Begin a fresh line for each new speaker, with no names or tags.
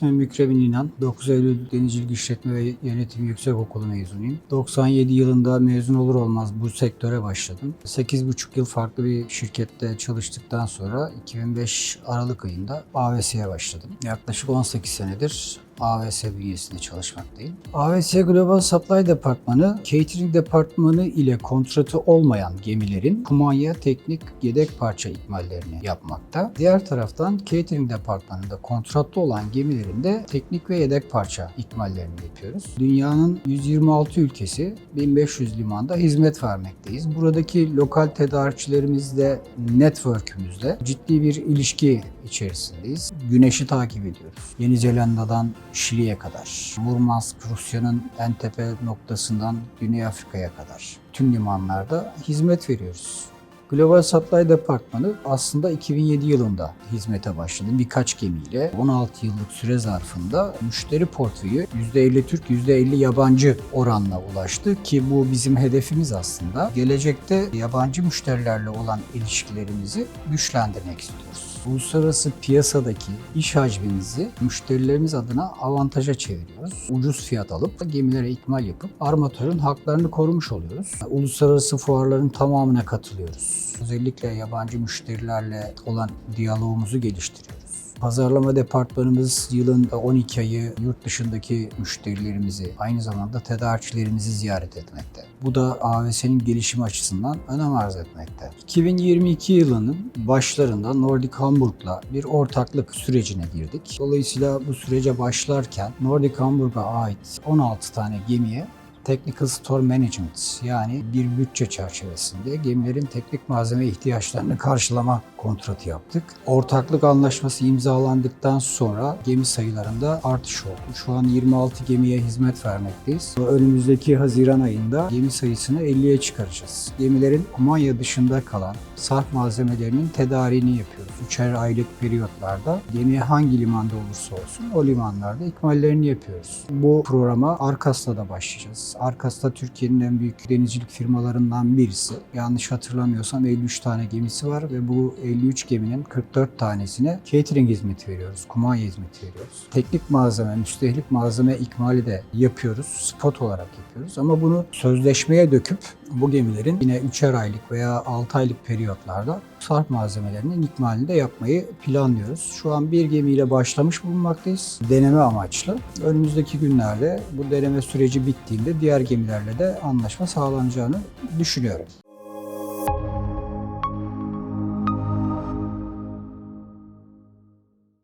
İsmim Mükremin İnan. 9 Eylül Denizcilik İşletme ve Yönetim Yüksekokulu mezunuyum. 97 yılında mezun olur olmaz bu sektöre başladım. 8,5 yıl farklı bir şirkette çalıştıktan sonra 2005 Aralık ayında AVS'ye başladım. Yaklaşık 18 senedir AVS bünyesinde çalışmaktayım. AVS Global Supply Departmanı, catering departmanı ile kontratı olmayan gemilerin kumanya, teknik, yedek parça ikmallerini yapmakta. Diğer taraftan catering departmanında kontratlı olan gemilerin de teknik ve yedek parça ikmallerini yapıyoruz. Dünyanın 126 ülkesi 1500 limanda hizmet vermekteyiz. Buradaki lokal tedarikçilerimizle, network'ümüzle ciddi bir ilişki içerisindeyiz. Güneşi takip ediyoruz. Yeni Zelanda'dan Şili'ye kadar, Murmansk, Rusya'nın en tepe noktasından Güney Afrika'ya kadar tüm limanlarda hizmet veriyoruz. Global Supply Departmanı aslında 2007 yılında hizmete başladı. Birkaç gemiyle 16 yıllık süre zarfında müşteri portföyü %50 Türk, %50 yabancı oranla ulaştı ki bu bizim hedefimiz aslında. Gelecekte yabancı müşterilerle olan ilişkilerimizi güçlendirmek istiyoruz. Uluslararası piyasadaki iş hacmimizi müşterilerimiz adına avantaja çeviriyoruz. Ucuz fiyat alıp gemilere ikmal yapıp armatörün haklarını korumuş oluyoruz. Uluslararası fuarların tamamına katılıyoruz. Özellikle yabancı müşterilerle olan diyalogumuzu geliştiriyoruz. Pazarlama departmanımız yılın 12 ayı yurt dışındaki müşterilerimizi, aynı zamanda tedarikçilerimizi ziyaret etmekte. Bu da AVS'nin gelişimi açısından önem arz etmekte. 2022 yılının başlarında Nordic Hamburg'la bir ortaklık sürecine girdik. Dolayısıyla bu sürece başlarken Nordic Hamburg'a ait 16 tane gemiye Technical Store Management yani bir bütçe çerçevesinde gemilerin teknik malzeme ihtiyaçlarını karşılama kontratı yaptık. Ortaklık anlaşması imzalandıktan sonra gemi sayılarında artış oldu. Şu an 26 gemiye hizmet vermekteyiz. Önümüzdeki Haziran ayında gemi sayısını 50'ye çıkaracağız. Gemilerin Kumanya dışında kalan sarf malzemelerinin tedariğini yapıyoruz. Üçer aylık periyotlarda gemiye hangi limanda olursa olsun o limanlarda ikmallerini yapıyoruz. Bu programa Arkas'ta da başlayacağız. Arkas'ta Türkiye'nin en büyük denizcilik firmalarından birisi. Yanlış hatırlamıyorsam 53 tane gemisi var ve bu 53 geminin 44 tanesine catering hizmeti veriyoruz. Kumanya hizmeti veriyoruz. Teknik malzeme, müstehlik malzeme ikmali de yapıyoruz. Spot olarak yapıyoruz. Ama bunu sözleşmeye döküp bu gemilerin yine 3'er aylık veya 6 aylık periyotlarda sarf malzemelerinin ikmalini de yapmayı planlıyoruz. Şu an bir gemiyle başlamış bulunmaktayız. Deneme amaçlı. Önümüzdeki günlerde bu deneme süreci bittiğinde diğer gemilerle de anlaşma sağlanacağını düşünüyorum.